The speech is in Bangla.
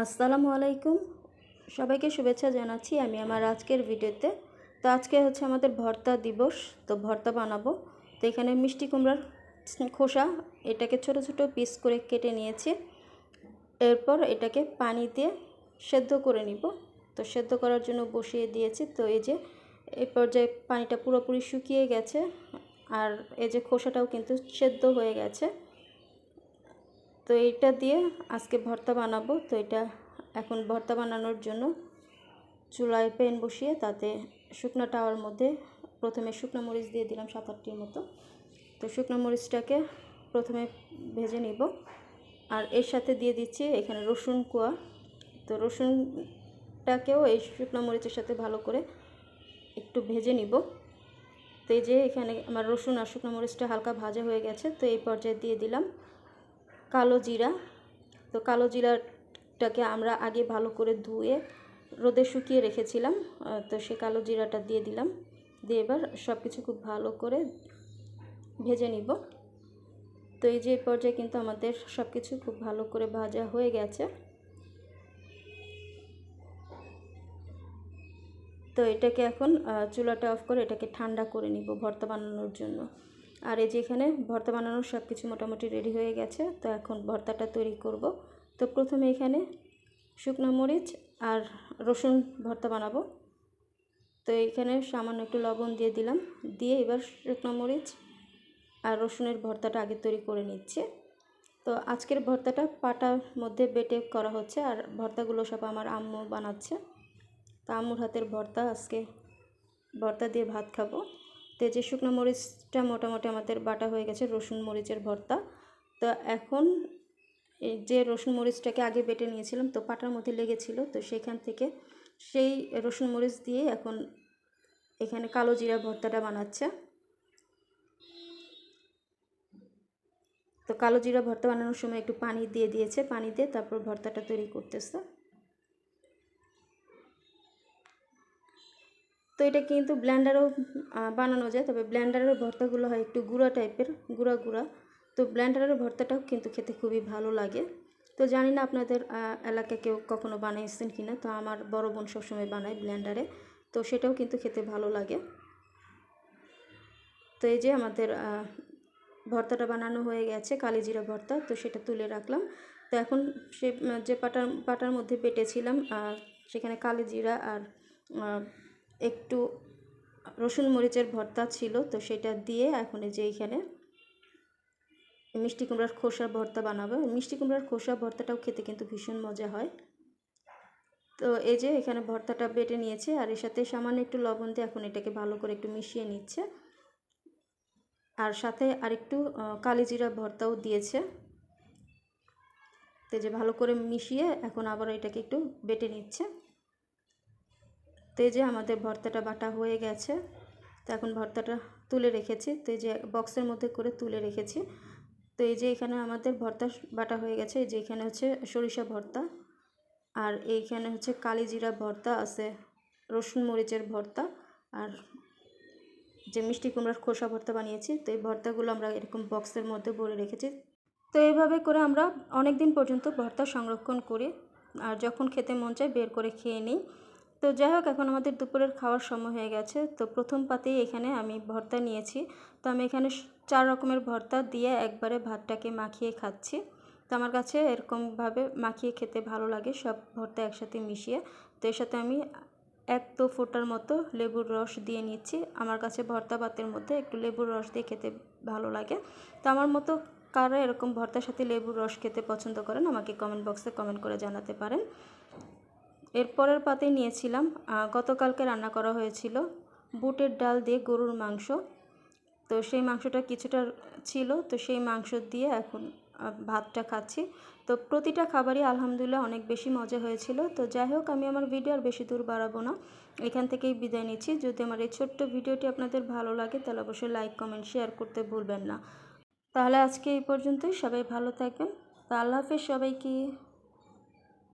আসসালামু আলাইকুম। সবাইকে শুভেচ্ছা জানাচ্ছি আমি আমার আজকের ভিডিওতে। তো আজকে হচ্ছে আমাদের ভর্তা দিবস, তো ভর্তা বানাবো। তো এখানে মিষ্টি কুমড়ার খোসা, এটাকে ছোট ছোট পিস করে কেটে নিয়েছি। এরপর এটাকে পানি দিয়ে সেদ্ধ করে নিব। তো সেদ্ধ করার জন্য বসিয়ে দিয়েছি। তো এই যে এই পর্যায়ে পানিটা পুরোপুরি শুকিয়ে গেছে, আর এই যে খোসাটাও কিন্তু সেদ্ধ হয়ে গেছে। তো এইটা দিয়ে আজকে ভর্তা বানাবো। তো এটা এখন ভর্তা বানানোর জন্য চুলায় প্যান বসিয়ে তাতে শুকনো টাওয়ার মধ্যে প্রথমে শুকনো মরিচ দিয়ে দিলাম সাত আটটির মতো। তো শুকনো মরিচটাকে প্রথমে ভেজে নিব। আর এর সাথে দিয়ে দিচ্ছি এখানে রসুন কোয়া। তো রসুনটাকেও এই শুকনো মরিচের সাথে ভালো করে একটু ভেজে নিব। তো এই যে এখানে আমার রসুন আর শুকনো মরিচটা হালকা ভাজা হয়ে গেছে। তো এই পর্যায়ে দিয়ে দিলাম কালো জিরা। তো কালো জিরাটাকে আমরা আগে ভালো করে ধুয়ে রোদে শুকিয়ে রেখেছিলাম। তো সে কালো জিরাটা দিয়ে দিলাম। দিয়ে এবার সব কিছু খুব ভালো করে ভেজে নিব। তো এই যে পর্যায়ে কিন্তু আমাদের সব কিছু খুব ভালো করে ভাজা হয়ে গেছে। তো এটাকে এখন চুলাটা অফ করে এটাকে ঠান্ডা করে নিব ভর্তা বানানোর জন্য। আর এই যে এখানে ভর্তা বানানোর সব কিছু মোটামুটি রেডি হয়ে গেছে, তো এখন ভর্তাটা তৈরি করব। তো প্রথমে এখানে শুকনো মরিচ আর রসুন ভর্তা বানাবো। তো এখানে সামান্য একটু লবণ দিয়ে দিলাম, দিয়ে এবার শুকনো মরিচ আর রসুনের ভর্তাটা আগে তৈরি করে নিচ্ছে। তো আজকের ভর্তাটা পাটার মধ্যে বেটে করা হচ্ছে আর ভর্তাগুলো সব আমার আম্মু বানাচ্ছে। তা আম্মুর হাতের ভর্তা, আজকে ভর্তা দিয়ে ভাত খাব। তো যে শুকনো মরিচটা মোটামুটি আমাদের বাটা হয়ে গেছে, রসুন মরিচের ভর্তা। তো এখন এই যে রসুন মরিচটাকে আগে বেটে নিয়েছিলাম, তো পাটার মধ্যে লেগেছিল, তো সেখান থেকে সেই রসুন মরিচ দিয়ে এখন এখানে কালো জিরা ভর্তাটা বানাচ্ছে। তো কালো জিরা ভর্তা বানানোর সময় একটু পানি দিয়ে দিয়েছে, পানি দিয়ে তারপর ভর্তাটা তৈরি করতেছে। তো এটা কিন্তু ব্ল্যান্ডারও বানানো যায়। তবে ব্ল্যান্ডারের ভর্তাগুলো হয় একটু গুঁড়া টাইপের, গুঁড়া গুঁড়া। তো ব্ল্যান্ডারের ভর্তাটাও কিন্তু খেতে খুবই ভালো লাগে। তো জানি না আপনাদের এলাকায় কেউ কখনো বানাইছেন কি না। তো আমার বড় বোন সবসময় বানায় ব্ল্যান্ডারে তো সেটাও কিন্তু খেতে ভালো লাগে। তো এই যে আমাদের ভর্তাটা বানানো হয়ে গেছে, কালিজিরা ভর্তা। তো সেটা তুলে রাখলাম। তো এখন সে, যে পাটার পাটার মধ্যে পেটেছিলাম সেখানে কালিজিরা আর একটু রসুন মরিচের ভর্তা ছিল, তো সেটা দিয়ে এখন এই যে এইখানে মিষ্টি কুমড়ার খোসার ভর্তা বানাবো। মিষ্টি কুমড়ার খোসা ভর্তাটাও খেতে কিন্তু ভীষণ মজা হয়। তো এই যে এখানে ভর্তাটা বেটে নিয়েছে, আর এর সাথে সামান্য একটু লবণ দিয়ে এখন এটাকে ভালো করে একটু মিশিয়ে নিচ্ছে। আর সাথে আরেকটু কালিজিরা ভর্তাও দিয়েছে। তো যে ভালো করে মিশিয়ে এখন আবার এটাকে একটু বেটে নিচ্ছে। তো এই যে আমাদের ভর্তাটা বাটা হয়ে গেছে। তো এখন ভর্তাটা তুলে রেখেছি। তো এই যে বক্সের মধ্যে করে তুলে রেখেছি। তো এই যে এখানে আমাদের ভর্তা বাটা হয়ে গেছে। এই যে এখানে হচ্ছে সরিষা ভর্তা আর এইখানে হচ্ছে কালিজিরা ভর্তা আছে, রসুন মরিচের ভর্তা আর যে মিষ্টি কুমড়ার খোসা ভর্তা বানিয়েছি, তো এই ভর্তাগুলো আমরা এরকম বক্সের মধ্যে ভরে রেখেছি। তো এইভাবে করে আমরা অনেক দিন পর্যন্ত ভর্তা সংরক্ষণ করি। আর যখন খেতে মন চায় বের করে খেয়ে নিই। তো যাই হোক এখন আমাদের দুপুরের খাওয়ার সময় হয়ে গেছে। তো প্রথম পাতেই এখানে আমি ভর্তা নিয়েছি। তো আমি এখানে চার রকমের ভর্তা দিয়ে একবারে ভাতটাকে মাখিয়ে খাচ্ছি। তো আমার কাছে এরকমভাবে মাখিয়ে খেতে ভালো লাগে, সব ভর্তা একসাথে মিশিয়ে। তো এর সাথে আমি এক তো ফোটার মতো লেবুর রস দিয়ে নিচ্ছি। আমার কাছে ভর্তা ভাতের মধ্যে একটু লেবুর রস দিয়ে খেতে ভালো লাগে। তো আমার মতো কারা এরকম ভর্তার সাথে লেবুর রস খেতে পছন্দ করেন, আমাকে কমেন্ট বক্সে কমেন্ট করে জানাতে পারেন। এরপরের পাতে নিয়েছিলাম গতকালকে রান্না করা হয়েছিল বুটের ডাল দিয়ে গরুর মাংস। তো সেই মাংসটা কিছুটা ছিল, তো সেই মাংস দিয়ে এখন ভাতটা খাচ্ছি। তো প্রতিটা খাবারই আলহামদুলিল্লাহ অনেক বেশি মজা হয়েছিল। তো যাই হোক, আমি আমার ভিডিও আর বেশি দূর বাড়াবো না। এখান থেকেই বিদায় নিচ্ছি। যদি আমার এই ছোট্ট ভিডিওটি আপনাদের ভালো লাগে, তাহলে অবশ্যই লাইক কমেন্ট শেয়ার করতে ভুলবেন না। তাহলে আজকে এই পর্যন্তই। সবাই ভালো থাকবেন। তা আল্লাহ হাফেজ সবাইকে।